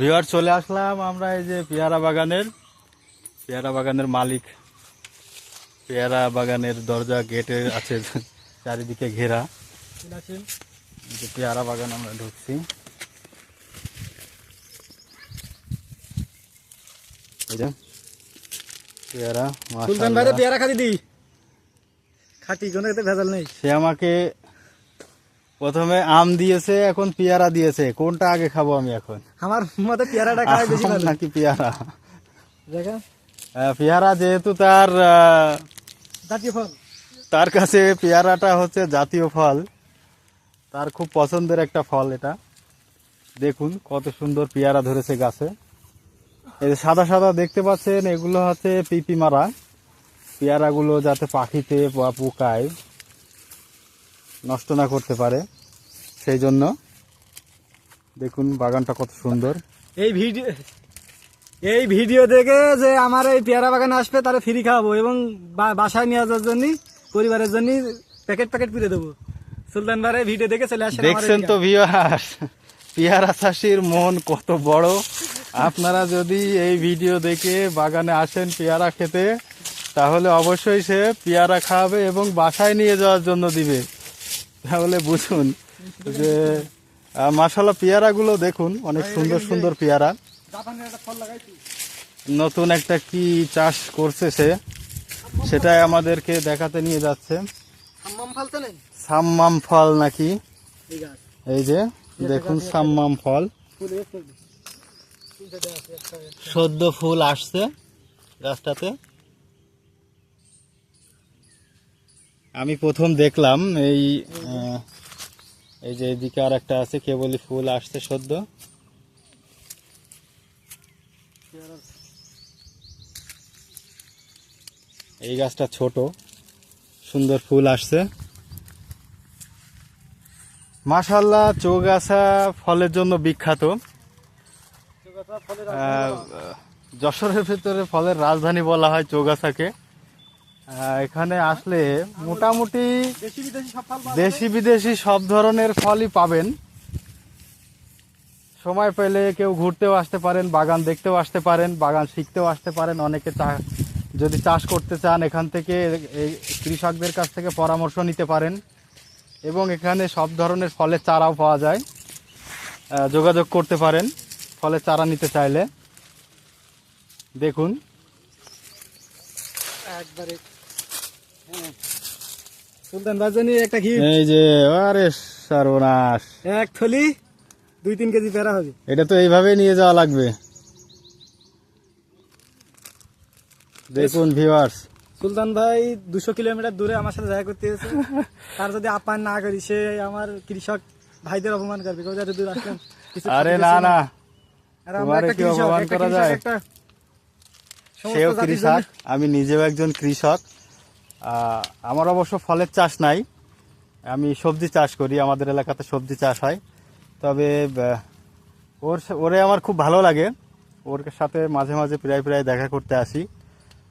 ভিওয়ার চলে আসলাম আমরা এই যে পেয়ারা বাগানের পেয়ারা বাগানের মালিক। পেয়ারা বাগানের দরজা গেটে আছে চারিদিকে ঘেরা। যে পেয়ারা বাগান আমরা ঢুকছি। পেয়ারা খাতি দি। খাটি কোনো ভেজাল নেই। সে আমাকে প্রথমে আম দিয়েছে এখন পেয়ারা দিয়েছে। কোনটা আগে খাব আমি এখন? আমার মতে পেয়ারাটা খাওয়াই বেশি ভালো? নাকি পেয়ারা? দেখা। আহ, পেয়ারা যেহেতু তার জাতীয় ফল। তার কাছে পেয়ারাটা হচ্ছে জাতীয় ফল। তার খুব পছন্দের একটা ফল এটা। দেখুন কত সুন্দর পেয়ারা ধরেছে গাছে। এই যে সাদা সাদা দেখতে পাচ্ছেন এগুলো হচ্ছে পিপি মারা পেয়ারাগুলো যাতে পাখিতে বা পোকায় নষ্ট না করতে পারে। সেই জন্য দেখুন বাগানটা কত সুন্দর। এই ভিডিও এই ভিডিও দেখে যে আমার এই পেয়ারা বাগানে আসবে তারা ফ্রি খাওয়াবো এবং বাসায় নিয়ে যাওয়ার জন্য পরিবারের জন্য প্যাকেট প্যাকেট করে দেবো। সুলতান ভাইরে ভিডিও দেখে চলে আসেন দেখছেন তো ভিউয়ার পেয়ারা চাষির মন কত বড়। আপনারা যদি এই ভিডিও দেখে বাগানে আসেন পেয়ারা খেতে তাহলে অবশ্যই সে পেয়ারা খাওয়াবে এবং বাসায় নিয়ে যাওয়ার জন্য দিবে। তাহলে বুঝুন যে মাসালা পেয়ারাগুলো দেখুন, অনেক সুন্দর সুন্দর পেয়ারা। নতুন একটা কি চাষ করছে সে, সেটাই আমাদেরকে দেখাতে নিয়ে যাচ্ছে। সাম্মাম ফল নাকি? এই যে, দেখুন সাম্মাম ফল। সদ্য ফুল আসছে গাছটাতে। আমি প্রথম দেখলাম এই এই যে এদিকে আর একটা আছে কেবলই ফুল আসছে সদ্য। এই গাছটা ছোট সুন্দর ফুল আসছে। মাশাল্লাহ চৌগাছা ফলের জন্য বিখ্যাত। যশোরের ভেতরে ফলের রাজধানী বলা হয় চৌগাছাকে। এখানে আসলে মোটামুটি দেশি বিদেশি সব ধরনের ফলই পাবেন। সময় পেলে কেউ ঘুরতেও আসতে পারেন বাগান দেখতেও আসতে পারেন বাগান শিখতেও আসতে পারেন। অনেকে যদি চাষ করতে চান এখান থেকে এই কৃষকদের কাছ থেকে পরামর্শ নিতে পারেন। এবং এখানে সব ধরনের ফলের চারাও পাওয়া যায়। যোগাযোগ করতে পারেন ফলের চারা নিতে চাইলে। দেখুন। একবারে সুলতান বাজানি একটা ঘি এই যে আরে সর্বনাশ। এক থলি দুই তিন কেজি পেয়ারা হবে। এটা তো এইভাবেই নিয়ে যাওয়া লাগবে। দেখুন ভিউয়ার্স সুলতান ভাই দুশো কিলোমিটার দূরে আমার সাথে দেখা করতে এসেছে। তার যদি আপ্যায়ন না করি সে আমার কৃষক ভাইদের অপমান করবে। কেউ যাতে দূর আসলাম আরে না না। কি অপমান করা যায়? সেও কৃষক আমি নিজেও একজন কৃষক। আমার অবশ্য ফলের চাষ নাই। আমি সবজি চাষ করি আমাদের এলাকাতে সবজি চাষ হয়। তবে ওর ওরে আমার খুব ভালো লাগে। ওর সাথে মাঝে মাঝে প্রায় প্রায় দেখা করতে আসি।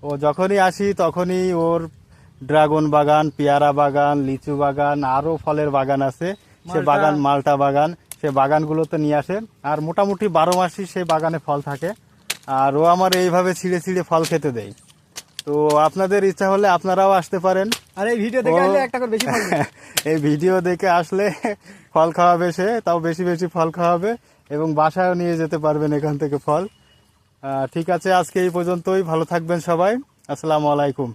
ও যখনই আসি তখনই ওর ড্রাগন বাগান পেয়ারা বাগান লিচু বাগান আরও ফলের বাগান আছে। সে বাগান মালটা বাগান সে বাগানগুলোতে নিয়ে আসে। আর মোটামুটি বারো মাসই সে বাগানে ফল থাকে। আর ও আমার এইভাবে ছিঁড়ে ছিঁড়ে ফল খেতে দেয়। তো আপনাদের ইচ্ছা হলে আপনারাও আসতে পারেন। আর এই ভিডিও দেখে আসলে একটা করে বেশি ফল এই ভিডিও দেখে আসলে ফল খাওয়াবে সে তাও বেশি বেশি ফল খাওয়াবে এবং বাসায়ও নিয়ে যেতে পারবেন এখান থেকে ফল। ঠিক আছে আজকে এই পর্যন্তই। ভালো থাকবেন সবাই। আসসালামু আলাইকুম।